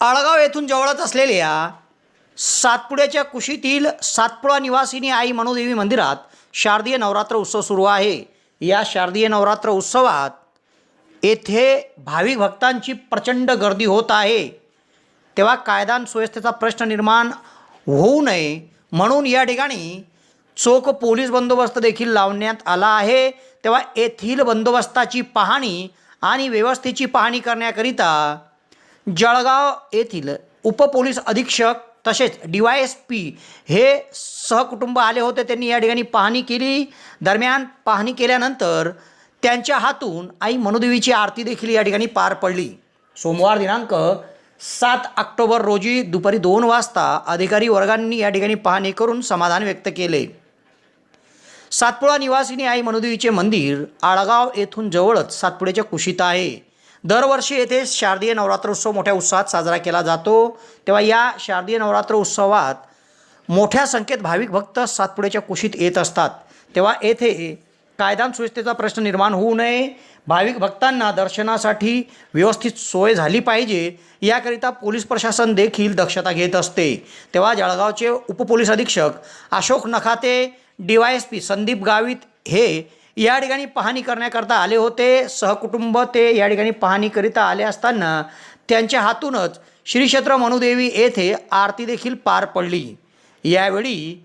आळगाव येथून जवळच असलेल्या सातपुड्याच्या कुशीतील सातपुडा निवासिनी आई मनोदेवी मंदिरात शारदीय नवरात्र उत्सव सुरू आहे. या शारदीय नवरात्र उत्सवात येथे भाविक भक्तांची प्रचंड गर्दी होत आहे. तेव्हा कायदा सुव्यवस्थेचा प्रश्न निर्माण होऊ नये म्हणून या ठिकाणी चोख पोलीस बंदोबस्त देखील लावण्यात आला आहे. तेव्हा येथील बंदोबस्ताची पाहणी आणि व्यवस्थेची पाहणी करण्याकरिता जळगाव येथील उपपोलीस अधीक्षक तसेच डी वाय एस पी हे सहकुटुंब आले होते. त्यांनी या ठिकाणी पाहणी केली. दरम्यान पाहणी केल्यानंतर त्यांच्या हातून आई मनुदेवीची आरती देखील या ठिकाणी पार पडली. सोमवार दिनांक सात ऑक्टोबर रोजी दुपारी दोन वाजता अधिकारी वर्गांनी या ठिकाणी पाहणी करून समाधान व्यक्त केले. सातपुडा निवासिनी आई मनुदेवीचे मंदिर आळगाव येथून जवळच सातपुड्याच्या कुशीत आहे. दरवर्षी येथे शारदीय नवरात्र उत्सव मोठ्या उत्साहात साजरा केला जातो. तेव्हा या शारदीय नवरात्र उत्सवात मोठ्या संख्येत भाविक भक्त सातपुड्याच्या कुशीत येत असतात. तेव्हा येथे कायदा सुव्यवस्थेचा प्रश्न निर्माण होऊ नये. भाविक भक्तांना दर्शनासाठी व्यवस्थित सोय झाली पाहिजे. याकरिता पोलीस प्रशासन देखील दक्षता घेत असते. तेव्हा जळगावचे उपपोलीस अधीक्षक Ashok Nakhate D Y S P Sandeep Gavit हे या ठिकाणी पाहणी करण्याकरता आले होते. सहकुटुंब ते या ठिकाणी पाहणीकरिता आले असताना त्यांच्या हातूनच श्री क्षेत्र मनुदेवी येथे आरती देखील पार पडली. यावेळी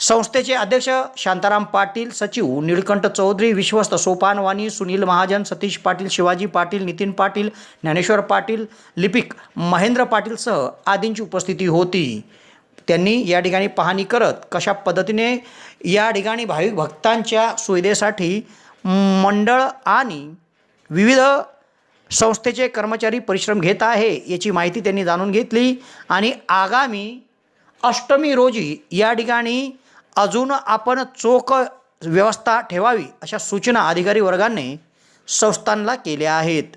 संस्थेचे अध्यक्ष शांताराम पाटील सचिव निळकंठ चौधरी विश्वस्त सोपानवानी सुनील महाजन सतीश पाटील शिवाजी पाटील नितीन पाटील ज्ञानेश्वर पाटील लिपिक महेंद्र पाटीलसह आदींची उपस्थिती होती. त्यांनी या ठिकाणी पाहणी करत कशा पद्धतीने या ठिकाणी भाविक भक्तांच्या सुविधेसाठी मंडळ आणि विविध संस्थेचे कर्मचारी परिश्रम घेत आहे याची माहिती त्यांनी जाणून घेतली. आणि आगामी अष्टमी रोजी या ठिकाणी अजून आपण चोख व्यवस्था ठेवावी अशा सूचना अधिकारी वर्गाने संस्थांना केल्या आहेत.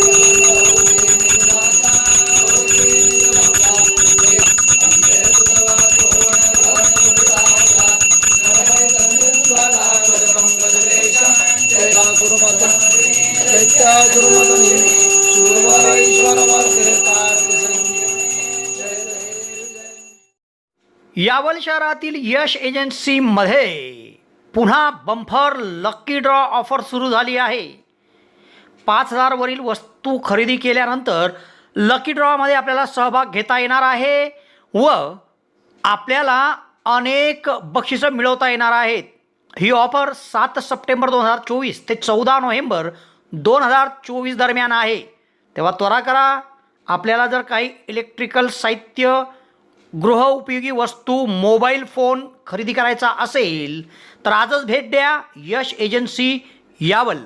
यावल शहरातील यश एजन्सीमध्ये पुन्हा बंफर लक्की ड्रॉ ऑफर सुरू झाली आहे. पाच हजारवरील वस्तू खरेदी केल्यानंतर लकी ड्रॉमध्ये आपल्याला सहभाग घेता येणार आहे व आपल्याला अनेक बक्षिसं मिळवता येणार आहेत. ही ऑफर सात सप्टेंबर दोन हजार चोवीस ते चौदा नोव्हेंबर दोन हजार चोवीस दरम्यान आहे. तेव्हा त्वरा करा आपल्याला जर काही इलेक्ट्रिकल साहित्य गृहउपयोगी वस्तू मोबाईल फोन खरेदी करायचा असेल तर आजच भेट द्या यश एजन्सी यावल.